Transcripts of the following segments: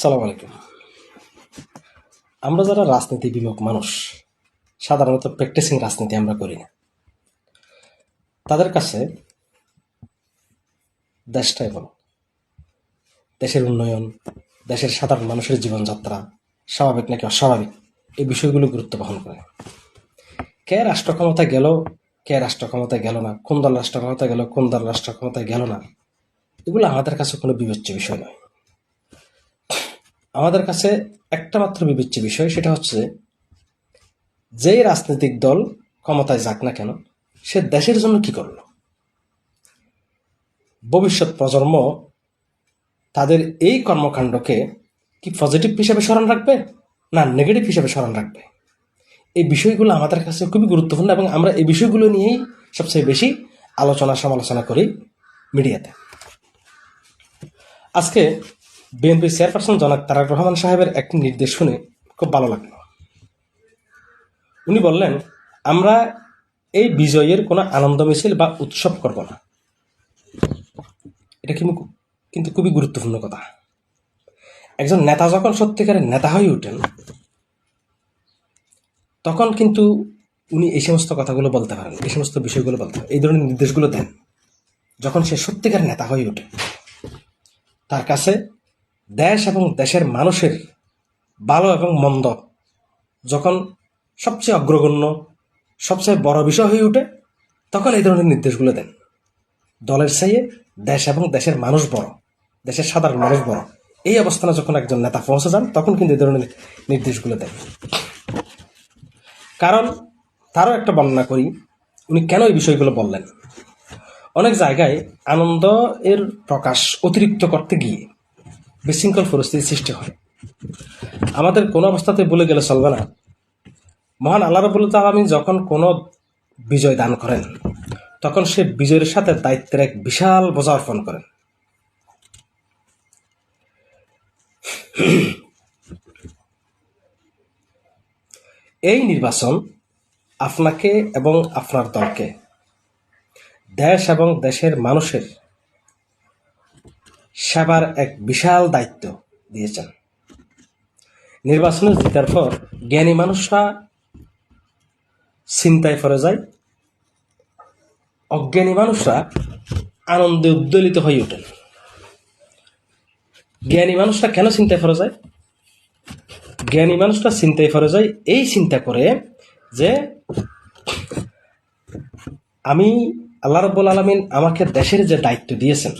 সালাম আলাইকুম। আমরা যারা রাজনীতি বিমুখ মানুষ, সাধারণত প্র্যাকটিসিং রাজনীতি আমরা করি না। তাদের কাছে দেশটা এবং দেশের উন্নয়ন, দেশের সাধারণ মানুষের জীবনযাত্রা, স্বাভাবিক নাকি অস্বাভাবিক, এই বিষয়গুলো গুরুত্ব বহন করে। কে রাষ্ট্র ক্ষমতায় গেল, কে রাষ্ট্র ক্ষমতায় গেল না, কোন দল রাষ্ট্র ক্ষমতায় গেল, কোন দল রাষ্ট্র ক্ষমতায় গেল না, এগুলো আমাদের কাছে কোনো বিবেচ্য বিষয় নয়। আমাদের কাছে একটা মাত্র বিবেচ্য বিষয়, সেটা হচ্ছে যেই রাজনৈতিক দল ক্ষমতায় যাক না কেন, সে দেশের জন্য কি করল? ভবিষ্যৎ প্রজন্ম তাদের এই কর্মকাণ্ডকে কি পজিটিভ হিসেবে স্মরণ রাখবে, না নেগেটিভ হিসেবে স্মরণ রাখবে? এই বিষয়গুলো আমাদের কাছে খুবই গুরুত্বপূর্ণ এবং আমরা এই বিষয়গুলো নিয়েই সবচেয়ে বেশি আলোচনা সমালোচনা করি মিডিয়াতে। আজকে বিএনপি চেয়ারপারসন জনাব তারাক রহমান সাহেবের একটি নির্দেশ শুনে খুব ভালো লাগল। উনি বললেন, আমরা এই বিজয়ের কোনো আনন্দ মিছিল বা উৎসব করব না। এটা কিন্তু কিন্তু খুবই গুরুত্বপূর্ণ কথা। একজন নেতা যখন সত্যিকারের নেতা হয়ে ওঠেন, তখন কিন্তু উনি এই সমস্ত কথাগুলো বলতে পারেন, এই সমস্ত বিষয়গুলো বলতে পারেন, এই ধরনের নির্দেশগুলো দেন। যখন সে সত্যিকার নেতা হয়ে ওঠে, তার কাছে দেশ এবং দেশের মানুষের ভালো এবং মন্দ যখন সবচেয়ে অগ্রগণ্য, সবচেয়ে বড় বিষয় হয়ে ওঠে, তখন এই ধরনের নির্দেশগুলো দেন। দলের চাইয়ে দেশ এবং দেশের মানুষ বড়, দেশের সাধারণ মানুষ বড়। এই অবস্থানে যখন একজন নেতা পৌঁছে যান, তখন কিন্তু এই ধরনের নির্দেশগুলো দেন। কারণ তারও একটা বর্ণনা করি, উনি কেন এই বিষয়গুলো বললেন? অনেক জায়গায় আনন্দ এর প্রকাশ অতিরিক্ত করতে গিয়ে বিশৃঙ্খল পরিস্থিতির সৃষ্টি হয়। আমাদের কোনো অবস্থাতে বলে গেলে চলবে না। মহান আল্লাহ রবুল আলমী যখন কোনো বিজয় দান করেন, তখন সে বিজয়ের সাথে দায়িত্বের এক বিশাল বোঝা অর্পণ করেন। এই নির্বাচন আপনাকে এবং আপনার দলকে দেশ এবং দেশের মানুষের সেবার এক বিশাল দায়িত্ব দিয়েছেন। নির্বাচনে জেতার পর জ্ঞানী মানুষরা চিন্তায় পড়ে যায়। অজ্ঞানী মানুষরা আনন্দে উদ্দোলিত হয়ে ওঠেন। জ্ঞানী মানুষরা কেন চিন্তায় পড়ে যায়? জ্ঞানী মানুষরা চিন্তায় পড়ে যায় এই চিন্তা করে যে আমি আল্লাহ রব্বুল আলমিন আমাকে দেশের যে দায়িত্ব দিয়েছেন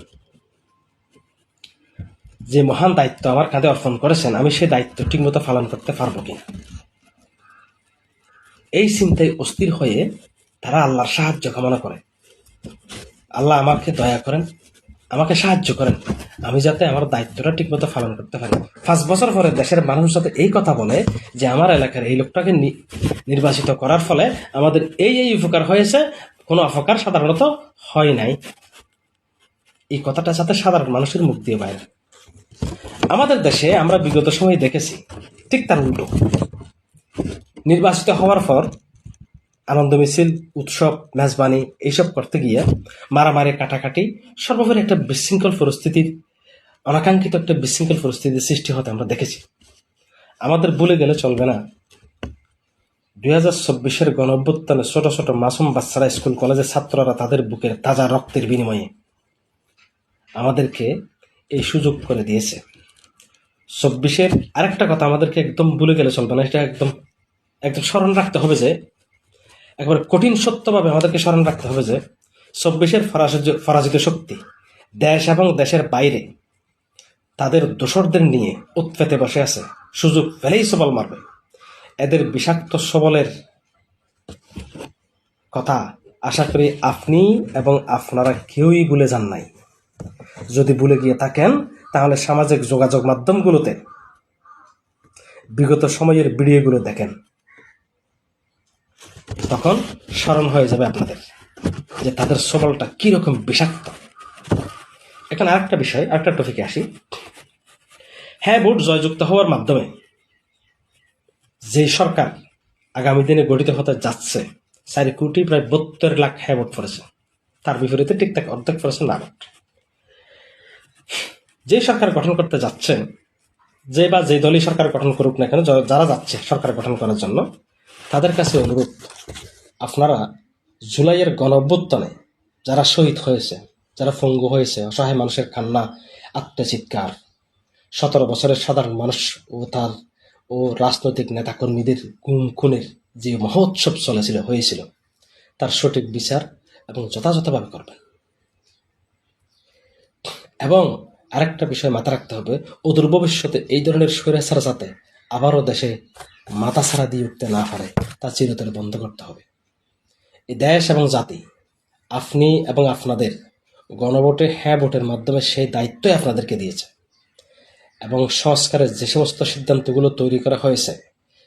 যে মহান দায়িত্ব আমার কাঁধে অর্পণ করেছেন, আমি সেই দায়িত্ব ঠিকমতো পালন করতে পারব কিনা? এই চিন্তায় অস্থির হয়ে তারা আল্লাহর সাহায্য কামনা করে। আল্লাহ আমাকে দয়া করেন, আমাকে সাহায্য করেন, আমি যাতে আমার দায়িত্বটা ঠিকমতো পালন করতে পারি। পাঁচ বছর পরে দেশের মানুষ যাতে এই কথা বলে যে আমার এলাকার এই লোকটাকে নির্বাচিত করার ফলে আমাদের এই এই উপকার হয়েছে, কোনো অপকার সাধারণত হয় নাই। এই কথাটা যাতে সাধারণ মানুষের মুখ দিয়ে বাইরে। আমাদের দেশে আমরা বিগত সময়ে দেখেছি ঠিক তার উল্টো। নির্বাচিত হওয়ার পর আনন্দ মিছিল, উৎসব, মেজবানি এইসব করতে গিয়ে মারামারি, কাটাকাটি সর্বোপরি একটা বিশৃঙ্খল পরিস্থিতির, অনাকাঙ্ক্ষিত একটা বিশৃঙ্খল পরিস্থিতির সৃষ্টি হতে আমরা দেখেছি। আমাদের ভুলে গেলে চলবে না। দুই হাজার চব্বিশের গণ অভ্যুত্থানে ছোট ছোট মাসুম বাচ্চারা স্কুল, কলেজের ছাত্ররা তাদের বুকের তাজা রক্তের বিনিময়ে আমাদেরকে এই সুযোগ করে দিয়েছে। চব্বিশের আরেকটা কথা আমাদেরকে একদম ভুলে গেলে চলবে না, এটা একদম একদম স্মরণ রাখতে হবে যে, একবারে কঠিন সত্যভাবে আমাদেরকে স্মরণ রাখতে হবে যে, চব্বিশের ফরাসিত ফরাজিত শক্তি দেশ এবং দেশের বাইরে তাদের দোসরদের নিয়ে উৎপেতে বসে আছে। সুযোগ পেলেই সবল মারবে। এদের বিষাক্ত সবলের কথা আশা করি আপনি এবং আপনারা কেউই ভুলে যান নাই। যদি ভুলে গিয়ে থাকেন, তাহলে সামাজিক যোগাযোগ মাধ্যমগুলোতে বিগত সময়ের ভিডিওগুলো দেখেন। তখন স্মরণ হয়ে যাবে আপনাদের যে তাদের সবলটা কীরকম বিষাক্ত। এখানে আরেকটা বিষয়, আরেকটা টপিকে আসি। হ্যাঁ ভোট জয়যুক্ত হওয়ার মাধ্যমে যে সরকার আগামী দিনে গঠিত হতে যাচ্ছে, চারি কোটি প্রায় বত্তর লাখ হ্যাঁ ভোট পড়েছে। তার বিপরীতে ঠিকঠাক অর্ধেক পড়েছে না, ভোট। যে সরকার গঠন করতে যাচ্ছেন, যে বা যে দলই সরকার গঠন করুক না কেন যারা যাচ্ছে সরকার গঠন করার জন্য, তাদের কাছে অনুরোধ, আপনারা জুলাইয়ের গণ অভ্যুত্থানে যারা শহীদ হয়েছে, যারা পঙ্গু হয়েছে, অসহায় মানুষের কান্না, আত্মচিৎকার, সতেরো বছরের সাধারণ মানুষ ও তার ও রাজনৈতিক নেতাকর্মীদের গুম খুনের যে মহোৎসব চলেছিল, হয়েছিল, তার সঠিক বিচার এবং যথাযথভাবে করবেন। এবং আরেকটা বিষয় মাথা রাখতে হবে। অদূর ভবিষ্যতে এই ধরনের স্বৈরাচার যাতে আবারও দেশে মাথা ছাড়া দিয়ে উঠতে না পারে তা চিরতরে বন্ধ করতে হবে। এই দেশ এবং জাতি, আপনি এবং আপনাদের গণভোটে হ্যাঁ ভোটের মাধ্যমে সেই দায়িত্বই আপনাদেরকে দিয়েছে। এবং সংস্কারের যে সমস্ত সিদ্ধান্তগুলো তৈরি করা হয়েছে,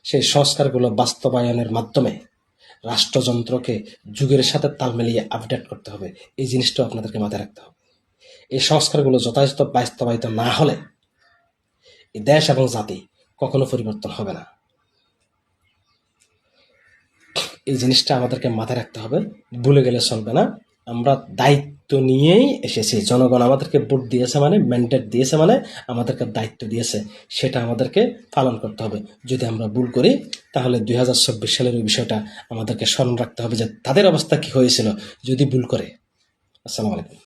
সেই সংস্কারগুলো বাস্তবায়নের মাধ্যমে রাষ্ট্রযন্ত্রকে যুগের সাথে তাল মিলিয়ে আপডেট করতে হবে। এই জিনিসটাও আপনাদেরকে মাথায় রাখতে হবে। এই সংস্কারগুলো যথাযথ বাস্তবায়িত না হলে এই দেশ এবং জাতি কখনো পরিবর্তন হবে না। এই জিনিসটা আমাদেরকে মাথায় রাখতে হবে। ভুলে গেলে চলবে না। আমরা দায়িত্ব নিয়েই এসেছি। জনগণ আমাদেরকে ভোট দিয়েছে মানে ম্যান্ডেট দিয়েছে মানে আমাদেরকে দায়িত্ব দিয়েছে। সেটা আমাদেরকে পালন করতে হবে। যদি আমরা ভুল করি, তাহলে দু হাজার চব্বিশ সালের ওই বিষয়টা আমাদেরকে স্মরণ রাখতে হবে যে তাদের অবস্থা কি হয়েছিল যদি ভুল করে। আসসালামু আলাইকুম।